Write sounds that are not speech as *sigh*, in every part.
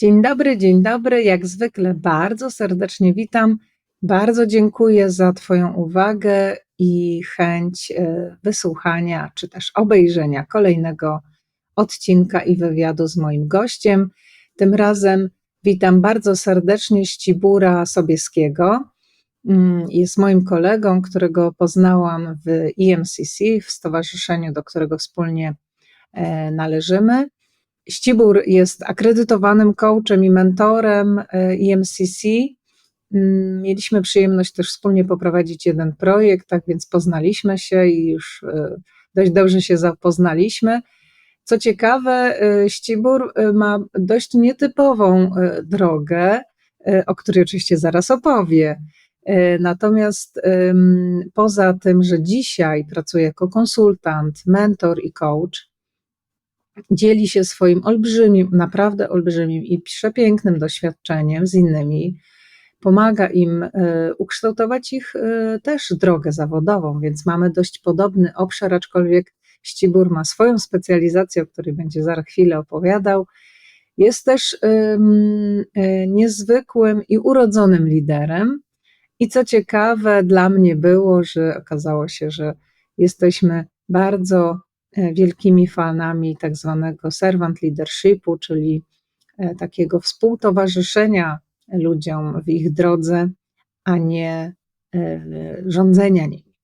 Dzień dobry, dzień dobry. Jak zwykle bardzo serdecznie witam. Bardzo dziękuję za Twoją uwagę i chęć e, wysłuchania czy też obejrzenia kolejnego odcinka i wywiadu z moim gościem. Tym razem witam bardzo serdecznie Ścibura Sobieskiego. Mm, jest moim kolegą, którego poznałam w EMCC, w stowarzyszeniu, do którego wspólnie e, należymy. Ścibur jest akredytowanym coachem i mentorem EMCC. Mm, mieliśmy przyjemność też wspólnie poprowadzić jeden projekt, tak więc poznaliśmy się i już e, dość dobrze się zapoznaliśmy. Co ciekawe, e, Ścibur ma dość nietypową drogę, o której oczywiście zaraz opowie. Natomiast poza tym, że dzisiaj pracuje jako konsultant, mentor i coach, dzieli się swoim olbrzymim, naprawdę olbrzymim i przepięknym doświadczeniem z innymi, pomaga im e, ukształtować ich e, też drogę zawodową, więc mamy dość podobny obszar, aczkolwiek Ścibur ma swoją specjalizację, o której będzie za chwilę opowiadał. Jest też e, niezwykłym i urodzonym liderem. I co ciekawe, dla mnie było, że okazało się, że jesteśmy bardzo wielkimi fanami tak zwanego servant leadershipu, czyli e, takiego współtowarzyszenia ludziom w ich drodze, a nie e, rządzenia nimi.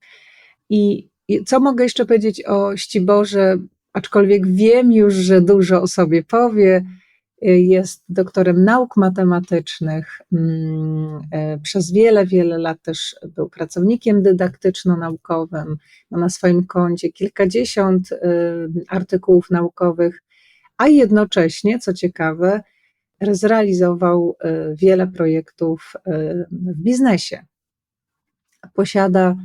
I co mogę jeszcze powiedzieć o Ściborze, aczkolwiek wiem już, że dużo o sobie powie, jest doktorem nauk matematycznych. Mm, e, przez wiele, wiele lat też był pracownikiem dydaktyczno-naukowym. Ma na swoim koncie kilkadziesiąt e, artykułów naukowych, a jednocześnie, co ciekawe, zrealizował e, wiele projektów w biznesie. Posiada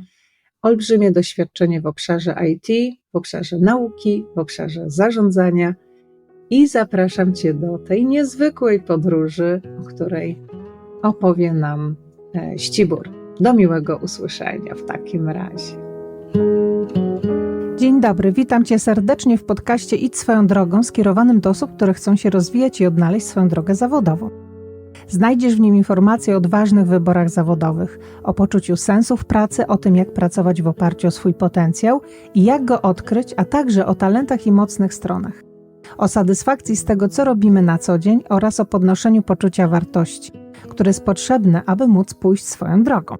olbrzymie doświadczenie w obszarze IT, w obszarze nauki, w obszarze zarządzania i zapraszam Cię do tej niezwykłej podróży, o której opowie nam e, Ścibur. Do miłego usłyszenia w takim razie. Dzień dobry, witam Cię serdecznie w podcaście Idź swoją drogą, skierowanym do osób, które chcą się rozwijać i odnaleźć swoją drogę zawodową. Znajdziesz w nim informacje o odważnych wyborach zawodowych, o poczuciu sensu w pracy, o tym, jak pracować w oparciu o swój potencjał i jak go odkryć, a także o talentach i mocnych stronach o satysfakcji z tego, co robimy na co dzień oraz o podnoszeniu poczucia wartości, które jest potrzebne, aby móc pójść swoją drogą.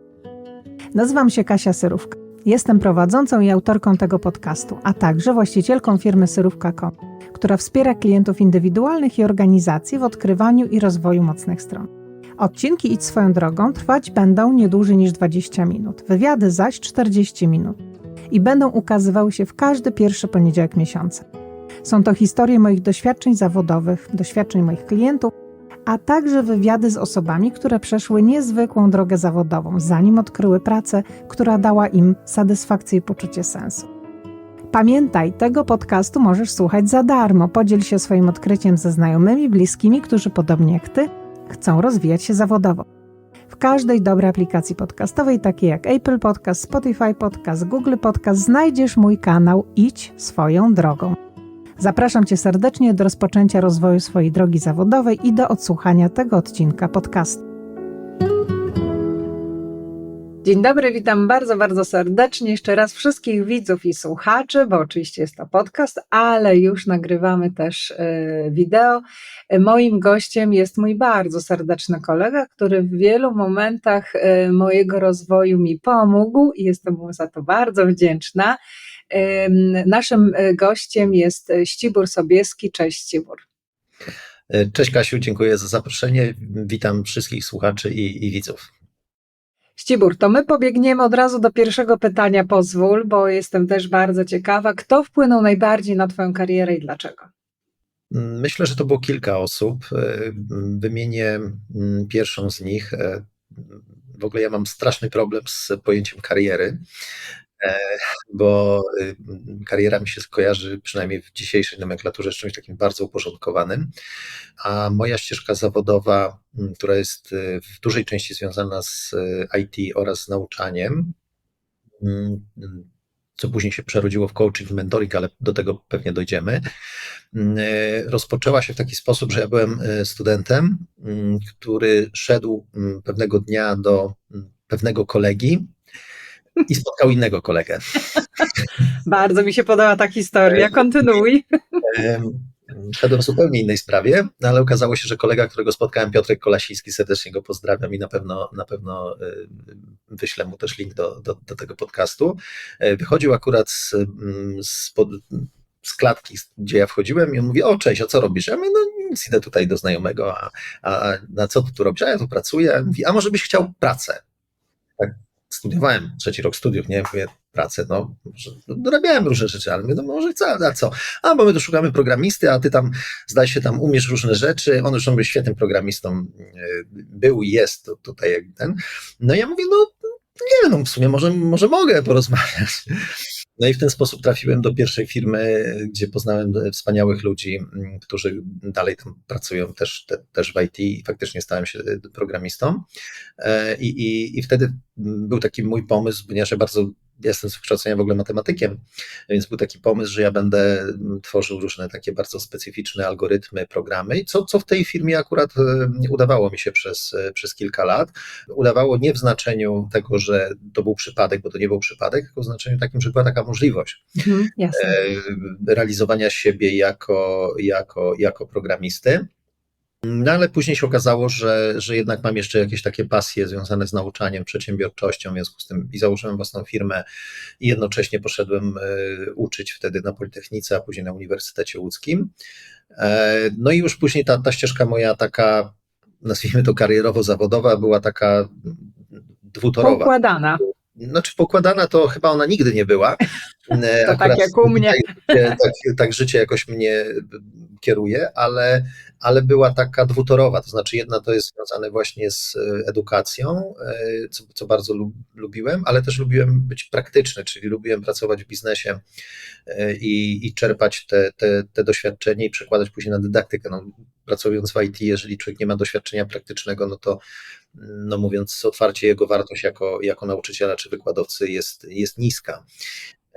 Nazywam się Kasia Syrówka. Jestem prowadzącą i autorką tego podcastu, a także właścicielką firmy Syrówka.com, która wspiera klientów indywidualnych i organizacji w odkrywaniu i rozwoju mocnych stron. Odcinki Idź swoją drogą trwać będą nie dłużej niż 20 minut, wywiady zaś 40 minut i będą ukazywały się w każdy pierwszy poniedziałek miesiąca. Są to historie moich doświadczeń zawodowych, doświadczeń moich klientów, a także wywiady z osobami, które przeszły niezwykłą drogę zawodową, zanim odkryły pracę, która dała im satysfakcję i poczucie sensu. Pamiętaj, tego podcastu możesz słuchać za darmo. Podziel się swoim odkryciem ze znajomymi, bliskimi, którzy podobnie jak ty chcą rozwijać się zawodowo. W każdej dobrej aplikacji podcastowej, takiej jak Apple Podcast, Spotify Podcast, Google Podcast, znajdziesz mój kanał Idź swoją drogą. Zapraszam Cię serdecznie do rozpoczęcia rozwoju swojej drogi zawodowej i do odsłuchania tego odcinka podcastu. Dzień dobry, witam bardzo, bardzo serdecznie. Jeszcze raz wszystkich widzów i słuchaczy, bo oczywiście jest to podcast, ale już nagrywamy też e, wideo. Moim gościem jest mój bardzo serdeczny kolega, który w wielu momentach e, mojego rozwoju mi pomógł i jestem mu za to bardzo wdzięczna. Naszym e, gościem jest e, Ścibur Sobieski. Cześć Ścibur. E, cześć Kasiu, dziękuję za zaproszenie. Witam wszystkich słuchaczy i, i widzów. Ścibur, to my pobiegniemy od razu do pierwszego pytania, pozwól, bo jestem też bardzo ciekawa. Kto wpłynął najbardziej na Twoją karierę i dlaczego? Myślę, że to było kilka osób. Wymienię pierwszą z nich. W ogóle ja mam straszny problem z pojęciem kariery. E, bo y, kariera mi się kojarzy przynajmniej w dzisiejszej nomenklaturze z czymś takim bardzo uporządkowanym, a moja ścieżka zawodowa, która jest y, w dużej części związana z y, IT oraz z nauczaniem, co później się przerodziło w coaching, w mentoring, ale do tego pewnie dojdziemy, rozpoczęła się w taki sposób, że ja byłem studentem, który szedł pewnego dnia do pewnego kolegi i spotkał innego kolegę. Bardzo mi się podoba ta historia. Kontynuuj. Em, Szedłem w zupełnie innej sprawie, ale okazało się, że kolega, którego spotkałem, Piotrek Kolasiński, serdecznie go pozdrawiam i na pewno, na pewno y, wyślę mu też link do, do, do tego podcastu. E, Wychodził akurat z, mm, z, pod, z klatki, gdzie ja wchodziłem i on mówi, o cześć, a co robisz? Ja mówię, no nic, idę tutaj do znajomego, a, a na co ty tu robisz? A ja tu pracuję. Mówi, a może byś chciał pracę? Studiowałem, trzeci rok studiów, nie? Mówię, pracę, no, dorabiałem różne rzeczy, ale mówię, no może co, a co? A, bo my tu szukamy programisty, a ty tam, zdaje się, tam umiesz różne rzeczy, on już był świetnym programistą, y, był i jest tu- tutaj jak ten. No ja mówię, no nie no, w sumie może, może mogę porozmawiać. No i w ten sposób trafiłem do pierwszej firmy, gdzie poznałem wspaniałych ludzi, m, którzy dalej tam pracują też, te, też w IT i faktycznie stałem się programistą. E, I, i, I wtedy był taki mój pomysł, ponieważ ja bardzo jestem z wykształcenia w ogóle matematykiem, więc był taki pomysł, że ja będę tworzył różne takie bardzo specyficzne algorytmy, programy, i co, co w tej firmie akurat udawało mi się przez, e, przez kilka lat. Udawało nie w znaczeniu tego, że to był przypadek, bo to nie był przypadek, tylko w znaczeniu takim, że była taka możliwość Mhm, e, realizowania siebie jako, jako, jako programisty. No ale później się okazało, że, że jednak mam jeszcze jakieś takie pasje związane z nauczaniem, przedsiębiorczością, w związku z tym i założyłem własną firmę i jednocześnie poszedłem e, uczyć wtedy na Politechnice, a później na Uniwersytecie Łódzkim. E, No i już później ta, ta ścieżka moja taka, nazwijmy to karierowo-zawodowa, była taka dwutorowa. Pokładana. Znaczy pokładana to chyba ona nigdy nie była. *laughs* E, To tak jak u mnie. Tak, tak, tak życie jakoś mnie kieruje, ale, ale była taka dwutorowa, to znaczy jedna to jest związane właśnie z e, edukacją, e, co, co bardzo lub, lubiłem, ale też lubiłem być praktyczny, czyli lubiłem pracować w biznesie e, i, i czerpać te, te, te doświadczenie i przekładać później na dydaktykę. No, pracując w IT, jeżeli człowiek nie ma doświadczenia praktycznego, no to no mówiąc otwarcie, jego wartość jako, jako nauczyciela czy wykładowcy jest, jest niska.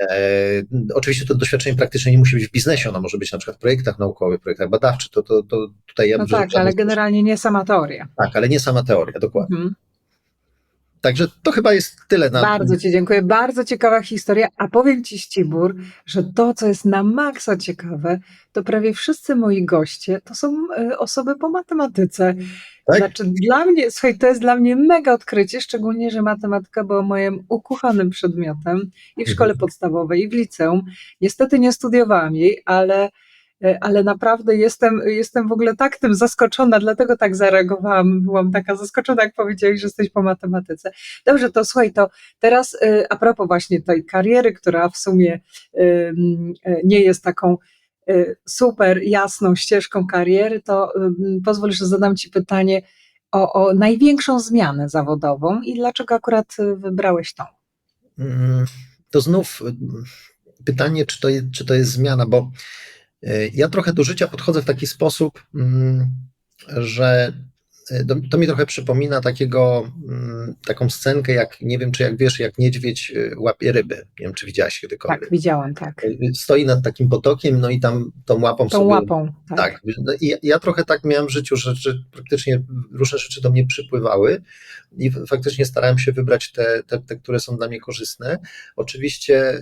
E, oczywiście to doświadczenie praktyczne nie musi być w biznesie, ono może być na przykład w projektach naukowych, projektach badawczych, to, to, to tutaj ja No bym tak, żadnych- ale generalnie nie sama teoria. Tak, ale nie sama teoria, dokładnie. Mhm. Także to chyba jest tyle na. Bardzo Ci dziękuję. Bardzo ciekawa historia. A powiem Ci, Ścibur, że to, co jest na maksa ciekawe, to prawie wszyscy moi goście to są e, osoby po matematyce. Tak? Znaczy, dla mnie, słuchaj, to jest dla mnie mega odkrycie, szczególnie, że matematyka była moim ukochanym przedmiotem i w szkole Mhm. podstawowej, i w liceum. Niestety nie studiowałam jej, ale e, ale naprawdę jestem, jestem w ogóle tak tym zaskoczona, dlatego tak zareagowałam, byłam taka zaskoczona, jak powiedziałeś, że jesteś po matematyce. Dobrze, to słuchaj, to teraz y, a propos właśnie tej kariery, która w sumie y, nie jest taką super jasną ścieżką kariery, to y, pozwól, że zadam Ci pytanie o, o największą zmianę zawodową i dlaczego akurat y, wybrałeś tą? Mm, To znów pytanie, czy to, czy to jest zmiana, bo ja trochę do życia podchodzę w taki sposób, mm, że to, to mi trochę przypomina takiego, mm, taką scenkę, jak nie wiem, czy jak wiesz, jak niedźwiedź e, łapie ryby. Nie wiem, czy widziałaś kiedykolwiek. Tak, widziałam, tak. Stoi nad takim potokiem, no i tam tą łapą Tą sobie łapą. Tak. Tak, no i ja, trochę tak miałem w życiu, że, że praktycznie różne rzeczy do mnie przypływały i faktycznie starałem się wybrać te, te, te które są dla mnie korzystne. Oczywiście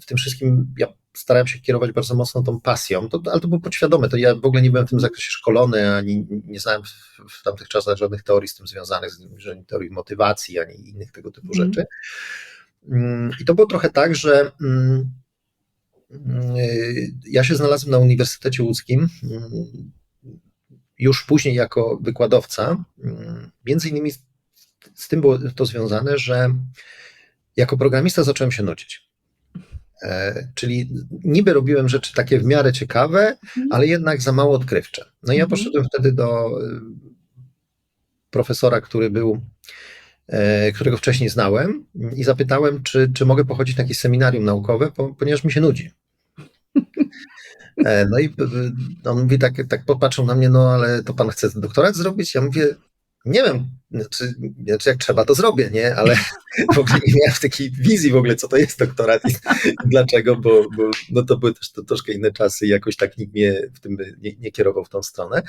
w tym wszystkim ja starałem się kierować bardzo mocno tą pasją, to, ale to było podświadome, to ja w ogóle nie byłem w tym zakresie szkolony, ani nie znałem w, w tamtych czasach żadnych teorii z tym związanych, ani teorii motywacji, ani innych tego typu Mhm. rzeczy. Mm, I to było trochę tak, że mm, Yy, Ja się znalazłem na Uniwersytecie Łódzkim, yy, już później jako wykładowca. Yy, Między innymi z tym było to związane, że jako programista zacząłem się nudzić. E, Czyli niby robiłem rzeczy takie w miarę ciekawe, Mhm. ale jednak za mało odkrywcze. No i ja Mhm. poszedłem wtedy do y, profesora, który był, e, którego wcześniej znałem i zapytałem, czy, czy mogę pochodzić na jakieś seminarium naukowe, po- ponieważ mi się nudzi. E, No i on mówi tak, tak popatrzył na mnie, no ale to pan chce doktorat zrobić? Ja mówię, Nie wiem, znaczy, znaczy jak trzeba, to zrobię, nie? Ale w ogóle nie miałem takiej wizji w ogóle, co to jest doktorat i, dlaczego, bo, bo no to były też to, troszkę inne czasy i jakoś tak nikt mnie w tym nie, nie kierował w tą stronę.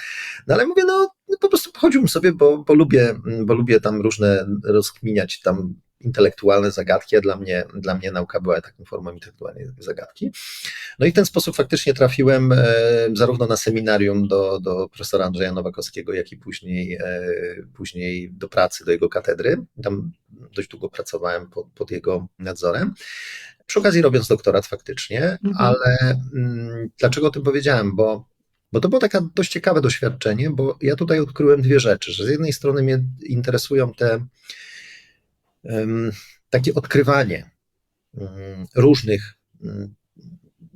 No ale mówię, no, no po prostu pochodziłbym sobie, bo, bo, lubię, bo lubię tam różne rozkminiać tam intelektualne zagadki, a dla mnie, dla mnie nauka była taką formą intelektualnej zagadki. No i w ten sposób faktycznie trafiłem e, zarówno na seminarium do, do profesora Andrzeja Nowakowskiego, jak i później, e, później do pracy, do jego katedry. Tam dość długo pracowałem pod, pod jego nadzorem. Przy okazji robiąc doktorat faktycznie, Mhm. ale mm, dlaczego o tym powiedziałem? Bo bo to było takie dość ciekawe doświadczenie, bo ja tutaj odkryłem dwie rzeczy, że z jednej strony mnie interesują te takie odkrywanie różnych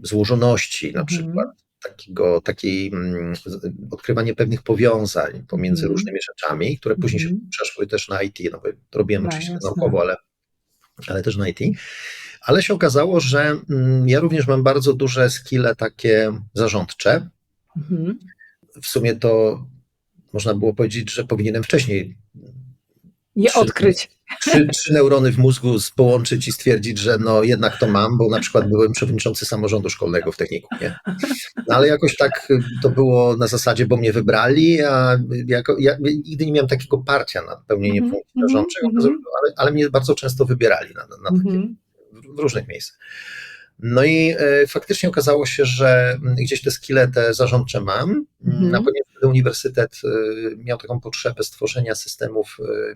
złożoności, na Mhm. przykład takiego, takiej mm, odkrywanie pewnych powiązań pomiędzy Mhm. różnymi rzeczami, które później się Mhm. przeszły też na IT, no bo robiłem Tak, oczywiście jasne. naukowo, ale, ale też na IT. Ale się okazało, że mm, ja również mam bardzo duże skille takie zarządcze, Mhm. w sumie to można było powiedzieć, że powinienem wcześniej Je odkryć. Trzy, trzy neurony w mózgu połączyć i stwierdzić, że no jednak to mam, bo na przykład byłem przewodniczący samorządu szkolnego w technikum, nie? No, ale jakoś tak y, to było na zasadzie, bo mnie wybrali, a jako, ja nigdy nie miałem takiego parcia na pełnienie Mhm, funkcji mhm, zarządczych, mhm. ale, ale mnie bardzo często wybierali na, na takie Mhm. w- w różnych miejscach. No i e, faktycznie okazało się, że mm, gdzieś te skille te zarządcze mam, Mhm. a ponieważ uniwersytet e, miał taką potrzebę stworzenia systemów e,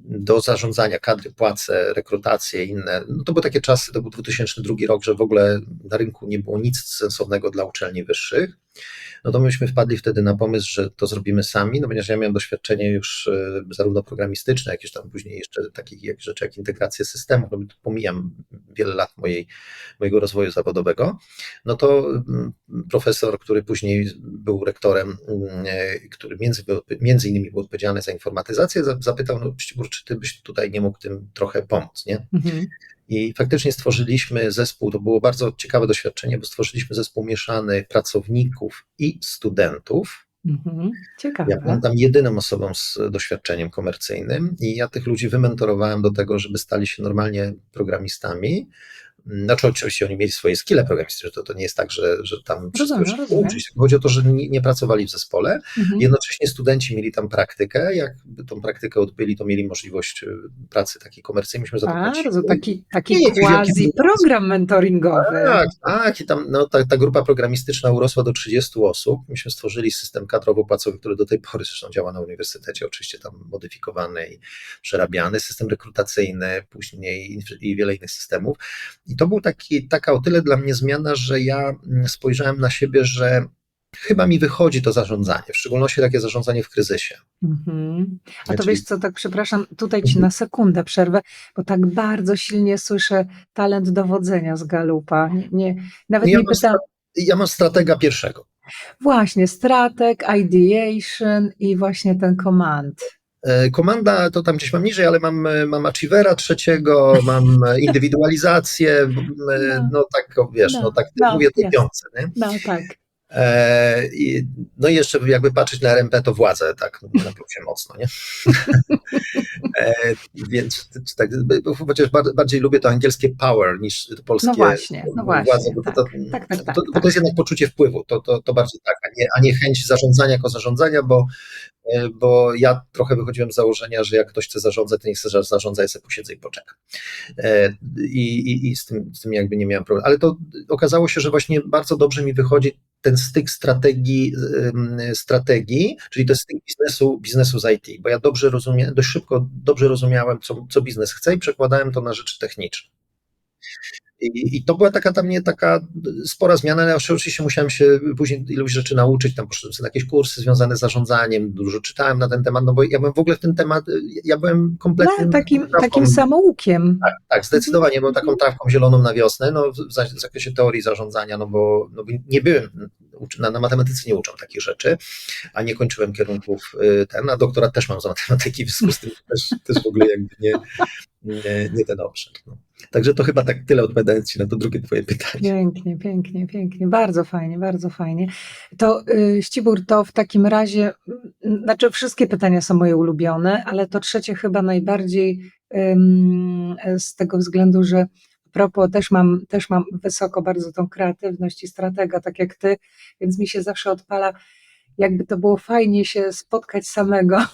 do zarządzania kadry, płace, rekrutacje i inne. No to były takie czasy, to był 2002 rok, że w ogóle na rynku nie było nic sensownego dla uczelni wyższych. No to myśmy wpadli wtedy na pomysł, że to zrobimy sami, no ponieważ ja miałem doświadczenie już e, zarówno programistyczne, jakieś tam później jeszcze takich jak rzeczy jak integracja systemów, no pomijam wiele lat mojej, mojego rozwoju zawodowego, no to mm, profesor, który później był rektorem, mm, e, który między, między innymi był odpowiedzialny za informatyzację, za- zapytał, no Ścibur, czy ty byś tutaj nie mógł tym trochę pomóc, nie? Mhm. I faktycznie stworzyliśmy zespół, to było bardzo ciekawe doświadczenie, bo stworzyliśmy zespół mieszany pracowników i studentów. Mhm. Ciekawe. Ja byłem tam jedyną osobą z doświadczeniem komercyjnym i ja tych ludzi wymentorowałem do tego, żeby stali się normalnie programistami. Znaczy, oczywiście oni mieli swoje skille programistyczne, to, to nie jest tak, że, że tam wszystko Rozumiem, uczyć. Chodzi o to, że nie, nie pracowali w zespole. Mhm. Jednocześnie studenci mieli tam praktykę. Jak tą praktykę odbyli, to mieli możliwość y, pracy takiej komercyjnej. Myśmy za to taki, taki Nie, quasi program mentoringowy. Tak, tak. I tam no, ta, ta grupa programistyczna urosła do 30 osób. Myśmy stworzyli system kadrowo-płacowy, który do tej pory zresztą działa na uniwersytecie, oczywiście tam modyfikowany i przerabiany, system rekrutacyjny, później i wiele innych systemów. I to był taki, taka o tyle dla mnie zmiana, że ja mm, spojrzałem na siebie, że chyba mi wychodzi to zarządzanie, w szczególności takie zarządzanie w kryzysie. Mhm. A to Czyli- wiesz co, tak przepraszam, tutaj ci Mhm. na sekundę przerwę, bo tak bardzo silnie słyszę talent dowodzenia z Galupa. Nie, nie, nawet Ja nie pytam. Ja mam stratega pierwszego. Właśnie, strateg, ideation i właśnie ten command. E, Komanda to tam gdzieś mam niżej, ale mam, e, mam achievera trzeciego, *laughs* mam e, indywidualizację, No. no tak, wiesz, no, No, tak no, mówię jasne. piące, nie? No tak. E, i, no i jeszcze jakby patrzeć na RMP, to władzę, tak, na plusie mocno, nie? *laughs* e, więc tak, chociaż bar- bardziej lubię to angielskie power niż to polskie No właśnie, no właśnie, władzę, bo, to, to, tak, tak, tak, to, bo to jest jednak poczucie wpływu, to, to, to bardziej tak, a nie, a nie chęć zarządzania jako zarządzania, bo E, bo ja trochę wychodziłem z założenia, że jak ktoś chce zarządzać, to nie chce za- zarządzać, ja sobie posiedzę i poczekam. E, I, i, i z, tym, z tym jakby nie miałem problemu. Ale to okazało się, że właśnie bardzo dobrze mi wychodzi ten styk strategii, strategii czyli to jest styk biznesu, biznesu z IT, bo ja dobrze rozumiem, dość szybko dobrze rozumiałem, co, co biznes chce i przekładałem to na rzeczy techniczne. I, I to była taka dla mnie taka spora zmiana, ale oczywiście musiałem się później iluś rzeczy nauczyć, tam poszedłem sobie na jakieś kursy związane z zarządzaniem, dużo czytałem na ten temat, no bo ja byłem w ogóle w ten temat, ja byłem kompletnie... No, takim, takim samoukiem. Tak, tak, zdecydowanie, byłem taką trawką zieloną na wiosnę, no w za- w zakresie teorii zarządzania, no bo, no bo nie byłem, na, na matematyce nie uczą takich rzeczy, a nie kończyłem kierunków y, ten, a doktorat też mam z matematyki, w związku z tym też, też w ogóle jakby nie, nie, nie ten obszar. No. Także to chyba tak tyle odpowiadając Ci na to drugie Twoje pytanie. Pięknie, pięknie, pięknie. Bardzo fajnie, bardzo fajnie. To y, Ścibur, to w takim razie, znaczy wszystkie pytania są moje ulubione, ale to trzecie chyba najbardziej z tego względu, że propos też mam, też mam wysoko bardzo tą kreatywność i stratega, tak jak ty, więc mi się zawsze odpala, jakby to było fajnie się spotkać samego *laughs*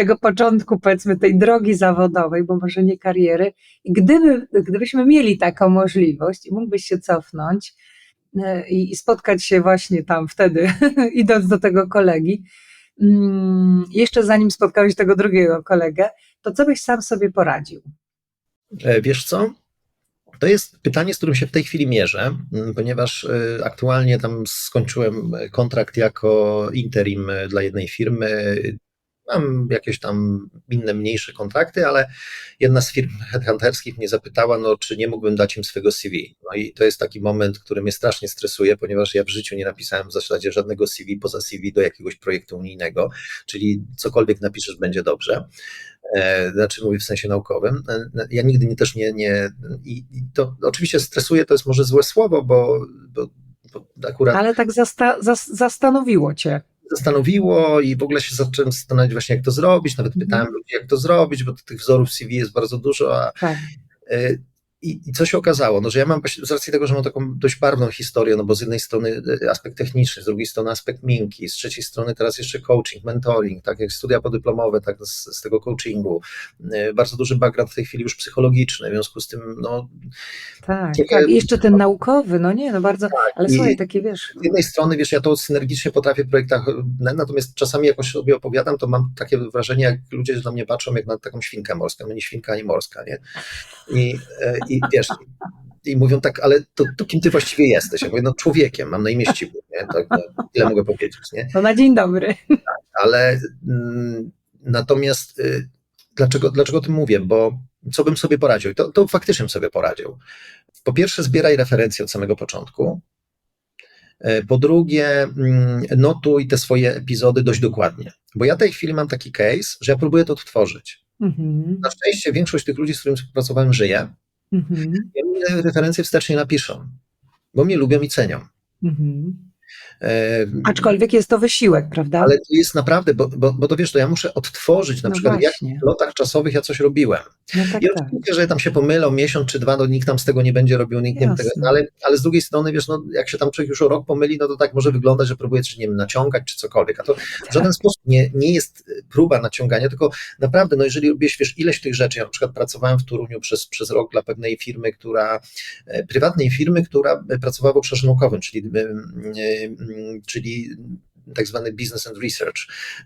tego początku, powiedzmy, tej drogi zawodowej, bo może nie kariery. I gdyby, gdybyśmy mieli taką możliwość i mógłbyś się cofnąć e, i, i spotkać się właśnie tam wtedy, *laughs* idąc do tego kolegi, mm, jeszcze zanim spotkałeś tego drugiego kolegę, to co byś sam sobie poradził? E, Wiesz co? To jest pytanie, z którym się w tej chwili mierzę, m, ponieważ e, aktualnie tam skończyłem kontrakt jako interim dla jednej firmy. Mam jakieś tam inne, mniejsze kontrakty, ale jedna z firm headhunterskich mnie zapytała, no, czy nie mógłbym dać im swojego CV. No i to jest taki moment, który mnie strasznie stresuje, ponieważ ja w życiu nie napisałem w zasadzie żadnego CV poza CV do jakiegoś projektu unijnego, czyli cokolwiek napiszesz będzie dobrze. E, znaczy mówię w sensie naukowym. E, Ja nigdy nie, też nie, nie i, to oczywiście stresuje, to jest może złe słowo, bo, bo akurat Ale tak zasta- zas- zastanowiło cię. Zastanowiło i w ogóle się zacząłem zastanawiać właśnie jak to zrobić, nawet Mhm. pytałem ludzi jak to zrobić, bo tych wzorów CV jest bardzo dużo, a Tak. I, I co się okazało? No, że ja mam z racji tego, że mam taką dość barwną historię, no bo z jednej strony e, aspekt techniczny, z drugiej strony aspekt miękki, z trzeciej strony teraz jeszcze coaching, mentoring, tak jak studia podyplomowe, tak z, z tego coachingu. E, Bardzo duży background w tej chwili już psychologiczny, w związku z tym, no, Tak, Trochę- tak. I jeszcze ten naukowy, no nie, no bardzo, ale i- słuchaj, takie wiesz, z jednej strony, wiesz, ja to synergicznie potrafię w projektach, natomiast czasami jakoś sobie opowiadam, to mam takie wrażenie, jak ludzie na mnie patrzą, jak na taką świnkę morską, ani świnka, ani morska, nie? I, e, i wiesz, i mówią tak, ale to, to kim ty właściwie jesteś? Ja mówię, no człowiekiem, mam na imię Ścibur, nie? Tak, no, tyle mogę powiedzieć, nie? to na dzień dobry. Ale mm, natomiast y, dlaczego, dlaczego o tym mówię? Bo co bym sobie poradził? To, to faktycznie bym sobie poradził. Po pierwsze, zbieraj referencje od samego początku. E, Po drugie, mm, notuj te swoje epizody dość dokładnie. Bo ja w tej chwili mam taki case, że ja próbuję to odtworzyć. Mhm, Na szczęście większość tych ludzi, z którymi współpracowałem, żyje. Mhm, Ja mi referencje wstecznie napiszą, bo mnie lubią i cenią. mhm. E, Aczkolwiek jest to wysiłek, prawda? Ale to jest naprawdę, bo, bo, bo to wiesz, to ja muszę odtworzyć na no przykład, w jakich właśnie. lotach czasowych ja coś robiłem. No tak, I tak. oczywiście, że tam się pomylą miesiąc czy dwa, no nikt tam z tego nie będzie robił, nikt nie Jasne. tego, no, ale, ale z drugiej strony, wiesz, no, jak się tam człowiek już o rok pomyli, no to tak może wyglądać, że próbuje coś, nie wiem, naciągać czy cokolwiek, a to w żaden sposób nie, nie jest próba naciągania, tylko naprawdę, no jeżeli robisz, wiesz, ileś tych rzeczy, ja na przykład pracowałem w Toruniu przez, przez rok dla pewnej firmy, która, e, prywatnej firmy, która pracowała w obszarze naukowym, czyli, e, e, czyli tak zwany business and research.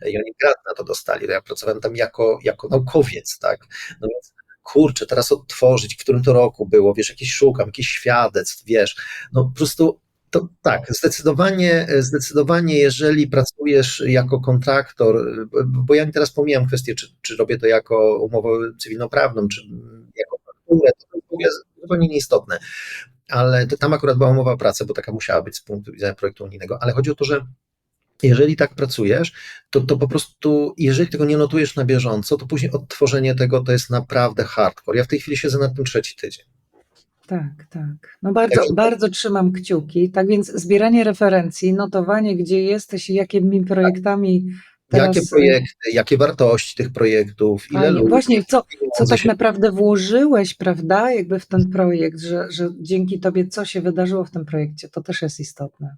I oni grant na to dostali, ja pracowałem tam jako, jako naukowiec, tak, no więc kurczę, teraz odtworzyć, w którym to roku było, wiesz, jakieś szukam, jakichś świadectw, wiesz, no po prostu to tak, zdecydowanie, zdecydowanie, jeżeli pracujesz jako kontraktor, bo ja teraz pomijam kwestię, czy, czy robię to jako umowę cywilnoprawną, czy jako fakturę, to w ogóle zupełnie nieistotne, ale tam akurat była umowa o pracę, bo taka musiała być z punktu widzenia projektu unijnego, ale chodzi o to, że jeżeli tak pracujesz, to, to po prostu, jeżeli tego nie notujesz na bieżąco, to później odtworzenie tego to jest naprawdę hardcore. Ja w tej chwili siedzę nad tym trzeci tydzień. Tak, tak. No bardzo, bardzo trzymam kciuki. Tak więc zbieranie referencji, notowanie, gdzie jesteś i jakimi projektami teraz... jakie projekty, jakie wartości tych projektów, ile ludzi. Właśnie, co, co tak naprawdę włożyłeś, prawda, jakby w ten projekt, że, że dzięki tobie co się wydarzyło w tym projekcie, to też jest istotne.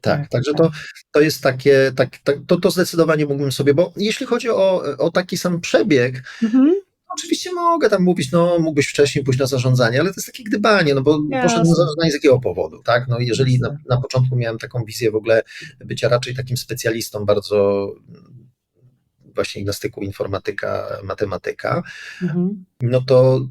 Tak, tak, także tak. to, to jest takie, tak, tak, to, to zdecydowanie mógłbym sobie, bo jeśli chodzi o, o taki sam przebieg, Mhm. Oczywiście mogę tam mówić, no mógłbyś wcześniej pójść na zarządzanie, ale to jest takie gdybanie, no bo Jasne. poszedłem na zarządzanie z jakiego powodu, tak? No jeżeli na, na początku miałem taką wizję w ogóle bycia raczej takim specjalistą bardzo właśnie na styku informatyka, matematyka, Mhm. no to,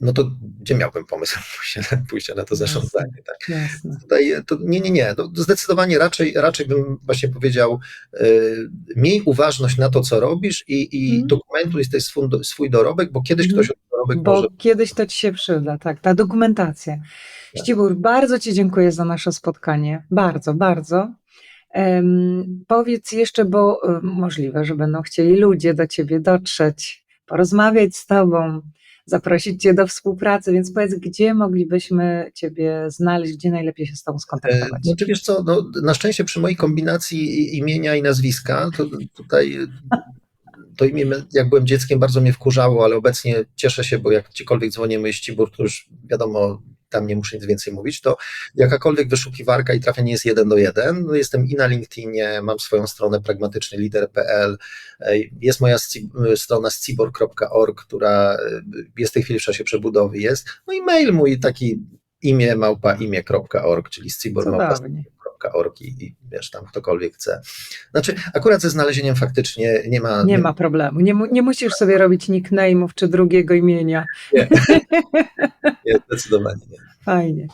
no to gdzie miałbym pomysł *laughs* pójścia na, to Jasne. zarządzanie, tak? Jasne. Tutaj to nie, nie, nie. To zdecydowanie raczej, raczej bym właśnie powiedział, y, miej uważność na to, co robisz i, i Mhm. dokumentuj swój, swój dorobek, bo kiedyś Mhm. ktoś dorobek Bo może. kiedyś to ci się przyda, tak, ta dokumentacja. Tak. Ścibur, bardzo ci dziękuję za nasze spotkanie. Bardzo, bardzo. Em, powiedz jeszcze, bo em, możliwe, że będą chcieli ludzie do ciebie dotrzeć, porozmawiać z tobą, zaprosić Cię do współpracy, więc powiedz, gdzie moglibyśmy Ciebie znaleźć, gdzie najlepiej się z Tobą E, skontaktować? No, czy wiesz co, no, na szczęście przy mojej kombinacji imienia i nazwiska, to tutaj to imię, jak byłem dzieckiem, bardzo mnie wkurzało, ale obecnie cieszę się, bo jak gdziekolwiek dzwonię mój Ścibur, to już wiadomo, tam nie muszę nic więcej mówić, to jakakolwiek wyszukiwarka i trafienie jest jeden do jeden. No, jestem i na LinkedInie, mam swoją stronę pragmatycznylider.pl, e, jest moja sci- strona scibor.org, która e, jest w tej chwili w czasie przebudowy jest, no i mail mój taki imię małpa imię.org, czyli scibor małpa Cudownie. Org i, wiesz, tam ktokolwiek chce. Znaczy, akurat ze znalezieniem faktycznie nie ma. Nie ma problemu. Nie, mu, nie musisz sobie robić nickname'ów czy drugiego imienia. Nie, *laughs* zdecydowanie nie. Fajnie.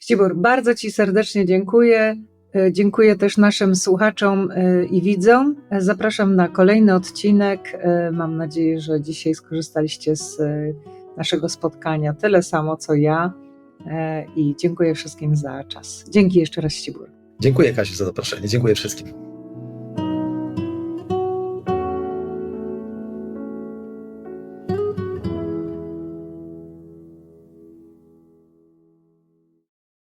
Ścibur, bardzo Ci serdecznie dziękuję. E, Dziękuję też naszym słuchaczom e, i widzom. E, Zapraszam na kolejny odcinek. Mam nadzieję, że dzisiaj skorzystaliście z naszego spotkania tyle samo co ja. I dziękuję wszystkim za czas. Dzięki jeszcze raz, Ścibur. Dziękuję Kasiu za zaproszenie. Dziękuję wszystkim.